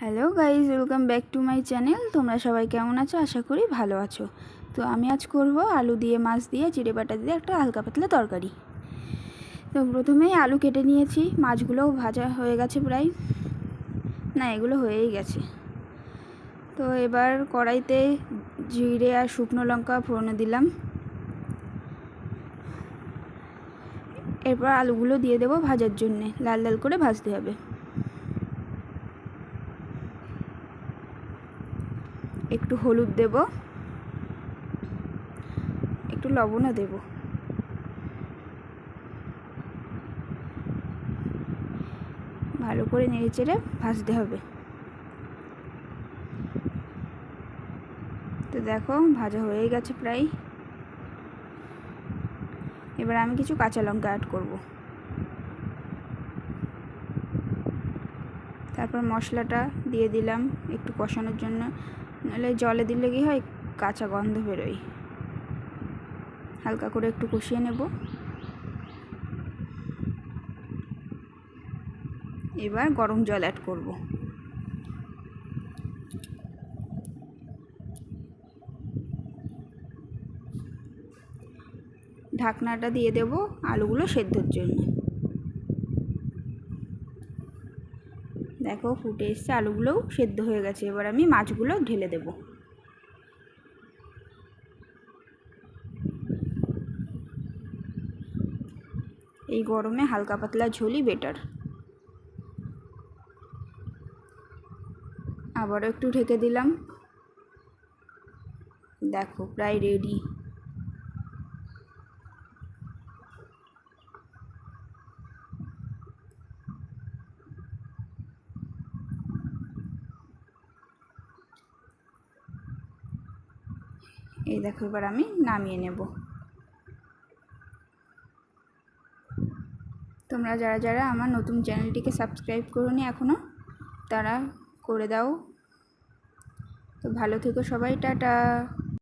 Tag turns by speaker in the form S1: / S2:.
S1: Hello guys, welcome back to my channel. তোমরা সবাই কেমন আছো? আশা করি ভালো আছো। তো আমি আজ করব আলু দিয়ে, মাছ দিয়ে চিড়ে বাটা দিয়ে একটা হালকা পাতলা তরকারি। তো প্রথমেই আলু কেটে নিয়েছি। মাছগুলোও ভাজা হয়ে গেছে প্রায়। না, এগুলো হয়েই গেছে। তো এবার কড়াইতে জিরে আর শুকনো লঙ্কা ফোড়নে দিলাম। এরপর আলুগুলো দিয়ে দেবো ভাজার জন্যে। লাল লাল করে ভাজতে হবে। একটু হলুদ দেব। একটু লবণও দেব। ভালো করে নেড়ে চেড়ে ভাজতে হবে। তো দেখো, ভাজা হয়ে গেছে প্রায়। এবার আমি কিছু কাঁচা লঙ্কা অ্যাড করব। তারপর মশলাটা দিয়ে দিলাম একটু কষানোর জন্য। নাহলে জলে দিলে কি হয় কাঁচা গন্ধ বেরোয়। হালকা করে একটু কষিয়ে নেব। এবার গরম জল অ্যাড করব। ঢাকনাটা দিয়ে দেব আলুগুলো সেদ্ধর জন্য। দেখো ফুটে এসছে, আলুগুলোও সেদ্ধ হয়ে গেছে। এবার আমি মাছগুলো ঢেলে দেব। এই গরমে হালকা পাতলা ঝোলই বেটার আবারও একটু ঢেকে দিলাম। দেখো, প্রায় রেডি এই দেখো, এবার আমি নামিয়ে নেব। তোমরা যারা যারা আমার নতুন চ্যানেলটিকে সাবস্ক্রাইব করোনি এখনও তারা করে দাও। তো ভালো থেকো সবাই, টাটা।